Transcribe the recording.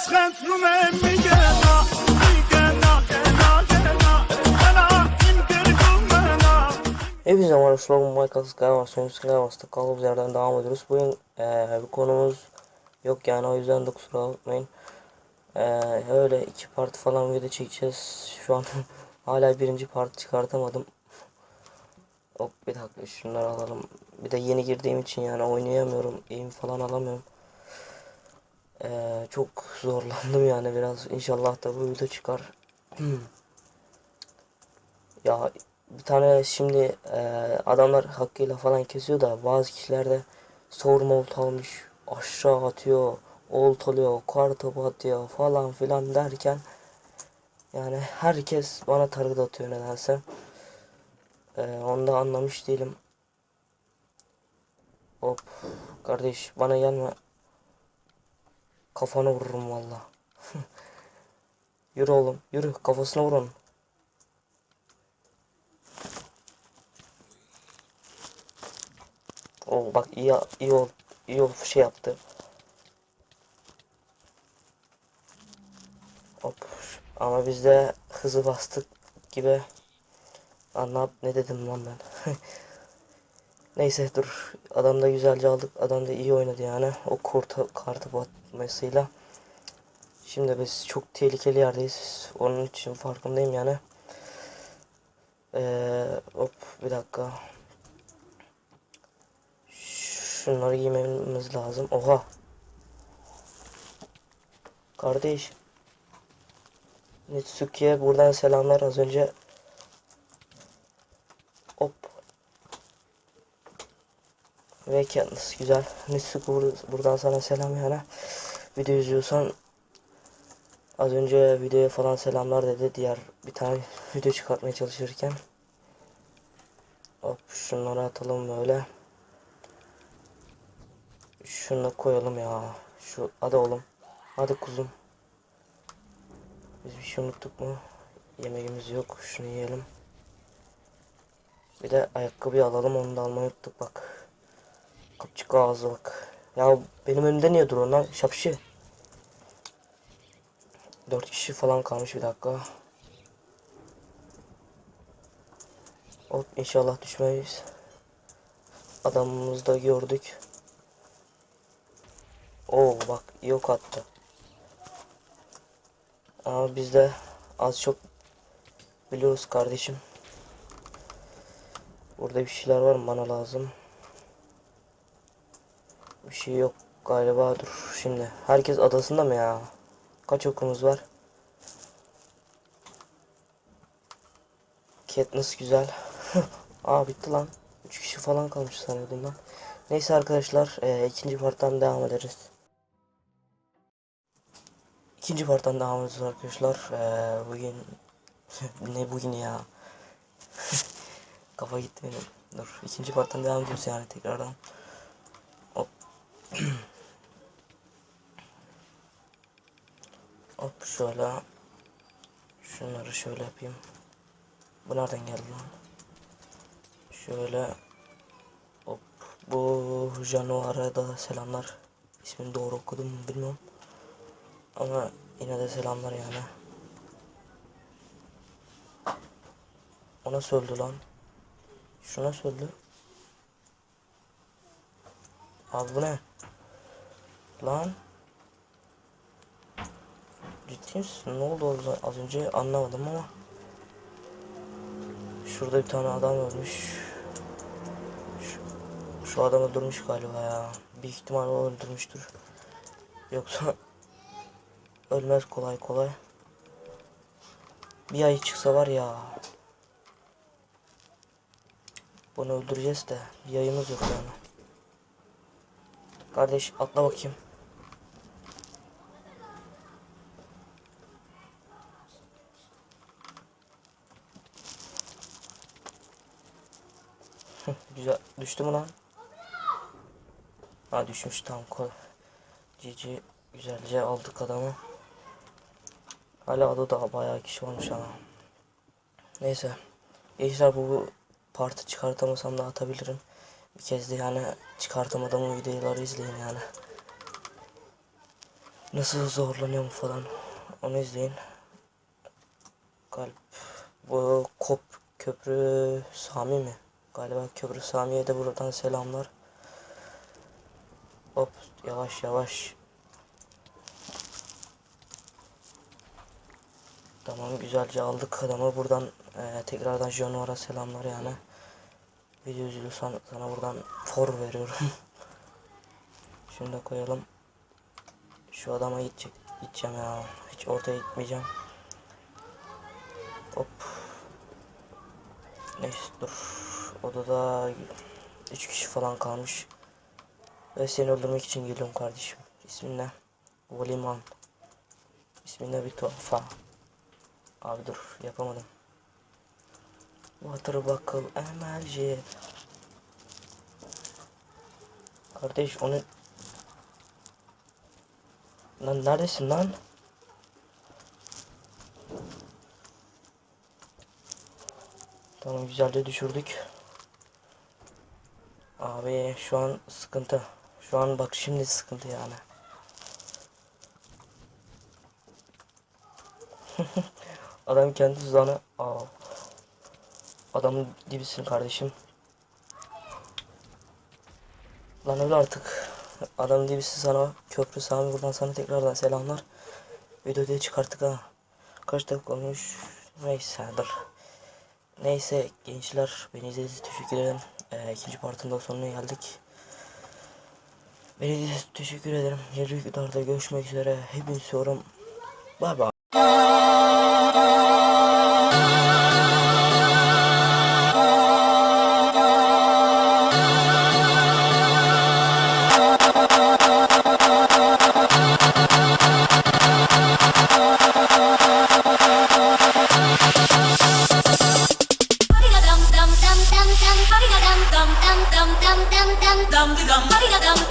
اسخن ميجانا ميجانا جانا جانا انا يمكن كمنا Hepinize merhaba Slogan Michael Skywars, Sonic Skywars'ta kaldığımız yerden devam ediyoruz. Bugün eee bir konumuz yok yani o yüzden de kusura bakmayın. Eee öyle iki parti falan video çekeceğiz. Şu an hala birinci parti çıkartamadım. Hop bir dakika şunları alalım. Bir de yeni girdiğim için yani oynayamıyorum. Aim falan alamıyorum. Eee, çok zorlandım yani biraz. İnşallah da bu video çıkar. Ya bir tane şimdi e, adamlar hakkıyla falan kesiyor da bazı kişiler de olta almış aşağı atıyor oltalıyor kartopu atıyor falan filan derken yani herkes bana target atıyor nedense e, onu da anlamış değilim hop kardeş bana gelme kafana vururum valla yürü oğlum yürü kafasına vur onun. O bak iyi iyi ol iyi ol şey yaptı. Hop. Ama biz de hızı bastık gibi. Anlat ne dedim lan ben. Neyse dur. Adam da güzelce aldık. Adam da iyi oynadı yani. O kurta, kartı batmasıyla. Şimdi biz çok tehlikeli yerdeyiz. Onun için farkındayım yani. Ee, hop bir dakika. Şunları giymemiz lazım. Oha. Kardeş. Nitsuki'ye buradan selamlar az önce. Hop. Ve kendisi güzel. Nitsuki bur- buradan sana selam yani. Video izliyorsan az önce videoya falan selamlar dedi. Diğer bir tane video çıkartmaya çalışırken. Hop şunları atalım böyle. Şunu koyalım ya. Şu hadi oğlum. Hadi kuzum. Biz bir şey unuttuk mu? Yemeğimiz yok. Şunu yiyelim. Bir de ayakkabıyı alalım. Onu da almayı unuttuk bak. Kapçık ağzı bak. Ya benim önümde niye duruyor lan? Şapşi. Dört kişi falan kalmış bir dakika. Hop inşallah düşmeyiz. Adamımızı da gördük. Oo bak yok attı. Ama biz de az çok biliyoruz kardeşim. Burada bir şeyler var mı bana lazım. Bir şey yok galiba dur şimdi. Herkes adasında mı ya? Kaç okumuz var? Katniss güzel. Aa bitti lan. 3 kişi falan kalmış sanıyordum ben. Neyse arkadaşlar e, ikinci parttan devam ederiz. İkinci parttan devam ediyoruz arkadaşlar. Ee, bugün ne bugün ya? Kafa gitti benim. Dur ikinci parttan devam ediyoruz yani tekrardan. Hop. Şöyle. Şunları şöyle yapayım. Bu nereden geldi lan? Şöyle. Hop. Bu Januar'a da selamlar. İsmini doğru okudum mu bilmiyorum. Ama yine de selamlar yani. O nasıl öldü lan? Şu nasıl öldü? Abi bu ne? Lan? Ciddi misin? Ne oldu orada az önce anlamadım ama. Şurada bir tane adam ölmüş. Şu, şu adam öldürmüş galiba ya. Büyük ihtimal o öldürmüştür. Yoksa Ölmez kolay kolay. Bir ay çıksa var ya. Bunu öldüreceğiz de bir yayımız yok yani. Kardeş atla bakayım. Güzel. Düştü mü lan? Ha düşmüş tamam koy. Cici güzelce aldık adamı. Hala adada bayağı kişi varmış ama. Neyse. Gençler bu partı çıkartamasam da atabilirim. Bir kez de yani çıkartamadığım videoları izleyin yani. Nasıl zorlanıyorum falan. Onu izleyin. Kalp. Bu kop köprü Sami mi? Galiba köprü Sami'ye de buradan selamlar. Hop yavaş yavaş. Tamam güzelce aldık adamı buradan eee, tekrardan Januar'a selamlar yani. Video izliyorsan sana buradan for veriyorum. Şunu da koyalım. Şu adama gidecek, gideceğim ya. Hiç ortaya gitmeyeceğim. Hop. Neyse dur. Odada 3 kişi falan kalmış. Ve seni öldürmek için geliyorum kardeşim. İsmin ne? Voliman. İsmin ne bir tuhaf. Abi dur yapamadım. Water buckle MLG. Kardeş onu Lan neredesin lan? Tamam güzelce düşürdük. Abi şu an sıkıntı. Şu an bak şimdi sıkıntı yani. Adam kendi tuzağına Aa. Adamın dibisin kardeşim. Lan öyle artık. Adamın dibisi sana köprü Sami buradan sana tekrardan selamlar. Videoyu çıkarttık ha. Kaç dakika olmuş? Neyse dur. Neyse gençler beni izlediğiniz için teşekkür ederim. Ee, ikinci partın da sonuna geldik. Beni izlediğiniz için teşekkür ederim. Yeni videolarda görüşmek üzere. Hepinizi seviyorum. Bay bay. dum dum dum dum